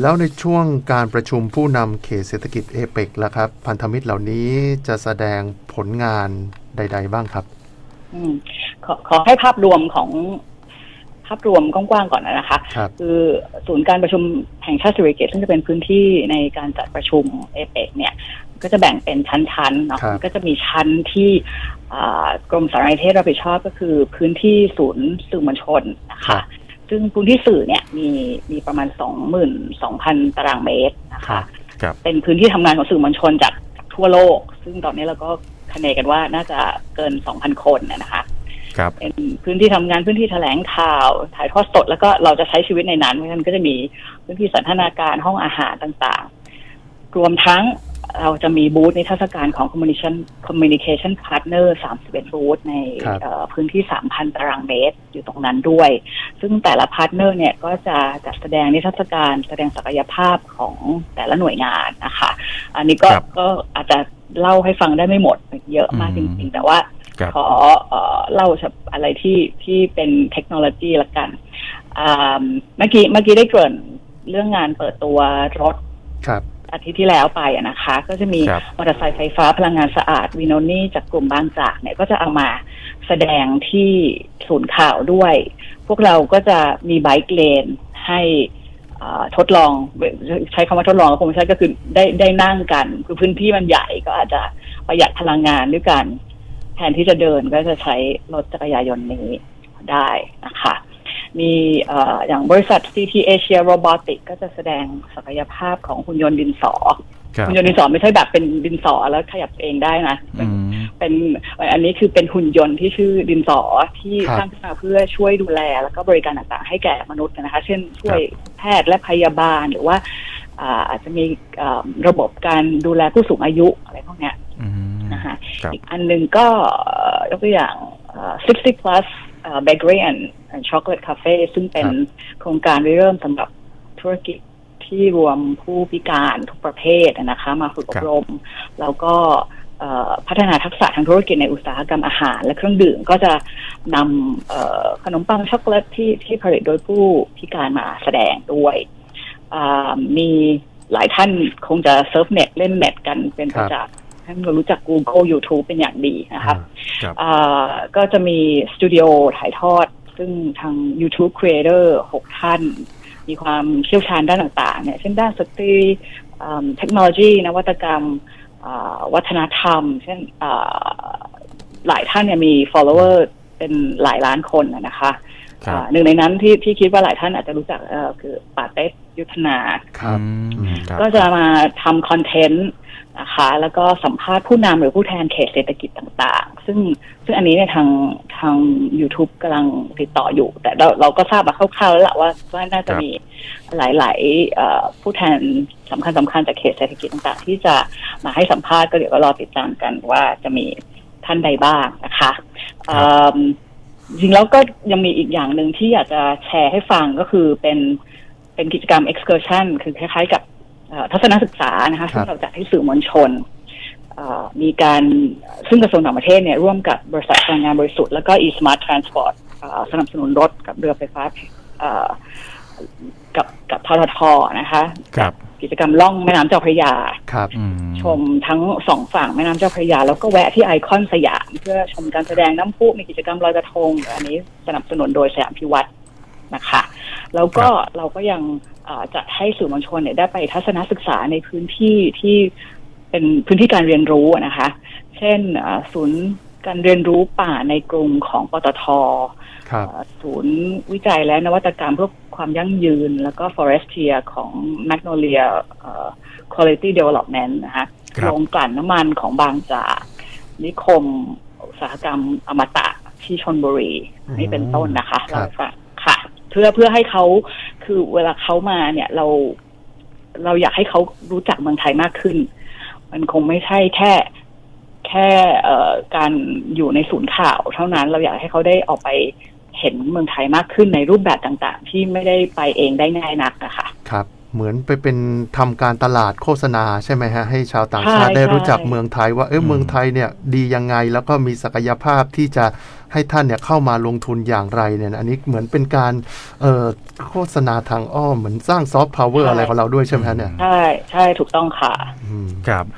แล้วในช่วงการประชุมผู้นำเขตเศรษฐกิจเอเปกล่ะครับ พันธมิตรเหล่านี้จะแสดงผลงานใด ๆ บ้างครับอืมขอขอให้ภาพรวมของภาพรวมกว้างๆก่อนนะคะครับคือศูนย์การประชุมแห่งชาติสิริกิติ์ซึ่งจะเป็นพื้นที่ในการจัดประชุมเอเปกเนี่ย ก็จะแบ่งเป็นชั้นๆเนาะครับก็จะมีชั้นที่อ่ากรมสารนิเทศรับผิดชอบก็คือพื้นที่ศูนย์สื่อมวลชนนะครัคะบ ซึ่งพื้นที่สื่อเนี่ยมีมีประมาณสองหมื่นสองพันตารางเมตรนะครัคะบครับ เป็นพื้นที่ทำงานของสื่อมวลชนจากจากทั่วโลก ซึ่งตอนนี้เราก็คะเนกันว่าน่าจะเกิน2,000คนนะนะคะ ครับ เป็นพื้นที่ทำงานพื้นที่แถลงข่าว ถ่ายทอดสดแล้วก็เราจะใช้ชีวิตในนั้นเพราะฉะนั้นก็จะมีพื้นที่สันทนาการห้องอาหารต่างๆ รวมทั้งเราจะมีบูธในเทศกาลของ Communication Communication Partner 31 บูธในครับเอ่อพื้นที่ 3,000 ตารางเมตรอยู่ตรงนั้นด้วย ซึ่งแต่ละพาร์ทเนอร์เนี่ยก็จะจัดแสดงนิทรรศการแสดงศักยภาพของแต่ละหน่วยงานนะคะ อันนี้ก็ครับก็อาจจะเล่าให้ฟังได้ไม่หมดเยอะมากอืจมริง ๆ แต่ว่าครับขอเอ่อเล่าเฉพาะอะไรที่ที่เป็นเทคโนโลยีละกันอ่าเมื่อกี้เมื่อกี้ได้เกริ่นเรื่องงานเปิดตัวรถครับ อาทิตย์ที่แล้วไปอะนะคะ ก็จะมีครับ มอเตอร์ไซค์ไฟฟ้าพลังงานสะอาดวินโนนี่จากกลุ่มบางจากเนี่ยก็จะเอามาแสดงที่ศูนย์ข่าวด้วย พวกเราก็จะมีไบค์เลนให้อ่าทดลองใช้คำว่าทดลองก็คงไม่ใช่ก็คือได้ได้นั่งกัน คือพื้นที่มันใหญ่ก็อาจจะประหยัดพลังงานด้วยกัน แทนที่จะเดินก็จะใช้รถจักรยานยนต์นี้ได้นะคะ มีเอ่ออย่างบริษัท CT Asia Robotics ก็จะแสดงศักยภาพของหุ่นยนต์ดินสอครับหุ่นยนต์ดินสอไม่ใช่แบบเป็นดินสอแล้วขยับเองได้นะอืมเป็นอันนี้คือเป็นหุ่นยนต์ที่ชื่อดินสอที่ครับสร้างขึ้นมาเพื่อช่วยดูแล แล้วก็บริการต่างๆ ให้แก่มนุษย์นะคะ เช่นช่วยแพทย์และพยาบาลหรือว่าอ่าอาจจะมีอ่าระบบการดูแลผู้สูงอายุอะไรพวกเนี้ยอืมนะคะครับอีกอันหนึ่งก็เอ่อยกตัวอย่าง เอ่อ60 plus เอ่อ bakery and and chocolate cafe ซึ่งเป็นครับโครงการริเริ่มสำหรับธุรกิจที่รวมผู้พิการทุกประเภทนะคะ มาฝึกอบรม แล้วก็เอ่อพัฒนาทักษะทางธุรกิจในอุตสาหกรรมอาหาร และเครื่องดื่มก็จะนำเอ่อขนมปังช็อกโกแลตที่ที่ผลิตโดยผู้พิการมาแสดงด้วยอ่ามีหลายท่านคงจะเซิร์ฟเน็ตเล่นเน็ตกันเป็นประจำ ท่านก็รู้จัก Google YouTube เป็นอย่างดีนะคะครับอ่าก็จะมีสตูดิโอถ่ายทอด ซึ่งทาง YouTube Creator หกท่าน มีความเชี่ยวชาญด้านต่างๆเนี่ยเช่นด้านสตรีอ่าเทคโนโลยี นวัตกรรมอ่าวัฒนธรรม เช่นอ่าหลายท่านเนี่ยมี follower เป็นหลายล้านคนนะนะคะครับอ่า หนึ่งในนั้นที่ที่คิดว่าหลายท่านอาจจะรู้จักเอ่อคือป่าเต็ดยุทธนาครับอืมครับก็จะมาทำคอนเทนต์นะคะแล้วก็สัมภาษณ์ผู้นำหรือผู้แทนเขตเศรษฐกิจต่างๆ ซึ่งซึ่งอันนี้เนี่ยทางทาง YouTube กำลังติดต่ออยู่ แต่เราเราก็ทราบมาคร่าวๆแล้วล่ะว่าว่าน่าจะครับมีหลายๆเอ่อผู้แทนสำคัญสำคัญจากเขตเศรษฐกิจต่างๆ ที่จะมาให้สัมภาษณ์ก็เดี๋ยวก็รอติดตามกันว่าจะมีท่านใดบ้างนะคะเอิ่ม จริงๆแล้วก็ยังมีอีกอย่างหนึ่งที่อยากจะแชร์ให้ฟังก็คือเป็นเป็นกิจกรรม excursion คือคล้ายๆ กับเอ่อทัศนศึกษานะคะครับซึ่งเราจัดให้สื่อมวลชนเอ่อมีการซึ่งกระทรวงต่างประเทศเนี่ยร่วมกับบริษัทพลังงานบริสุทธิ์แล้วก็ e-smart transport เอ่อสนับสนุนรถกับเรือไฟฟ้าเอ่อกับกับทททนะคะครับ กิจกรรมล่องแม่น้ำเจ้าพระยา ครับอืมชมทั้งสองฝั่งแม่น้ำเจ้าพระยา แล้วก็แวะที่ไอคอนสยาม เพื่อชมการแสดงน้ำพุมีกิจกรรมลอยกระทง อันนี้สนับสนุนโดยสยามพิวัตรนะคะ แล้วก็เราก็ยังเอ่อจัดให้สื่อมวลชนเนี่ยได้ไปทัศนศึกษาในพื้นที่ที่เป็นพื้นที่การเรียนรู้อะนะคะ เช่นเอ่อศูนย์การเรียนรู้ป่าในกรุงของปตทครับเอ่อ ศูนย์วิจัยและนวัตกรรมเพื่อความยั่งยืน แล้วก็ Forestia ของ Magnolia เอ่อ Quality Development นะคะครับโรงกลั่นน้ำมันของบางจาก นิคมอุตสาหกรรมอมตะที่ชนบุรีอืมนี่เป็นต้นนะคะครับเล่าให้ฟังค่ะ เพื่อเพื่อให้เขาคือเวลาเขามาเนี่ยเราเราอยากให้เขารู้จักเมืองไทยมากขึ้น มันคงไม่ใช่แค่แค่เอ่อการอยู่ในศูนย์ข่าว เท่านั้นเราอยากให้เขาได้ออกไป เห็นเมืองไทยมากขึ้นในรูปแบบต่างๆ ที่ไม่ได้ไปเองได้ง่ายนักนะคะครับ เหมือนไปเป็นทำการตลาดโฆษณาใช่ไหมฮะ ให้ชาวต่างชาติใช่ได้รู้จักใช่เมืองไทยว่าเอออืมเมืองไทยเนี่ยดียังไงแล้วก็มีศักยภาพที่จะให้ท่านเนี่ยเข้ามาลงทุนอย่างไรเนี่ยอันนี้เหมือนเป็นการเอ่อโฆษณาทางอ้อมเหมือนสร้างซอฟต์พาวเวอร์อะไรของเราด้วยใช่ไหมฮะเนี่ย ใช่ใช่ถูกต้องค่ะอืมครับ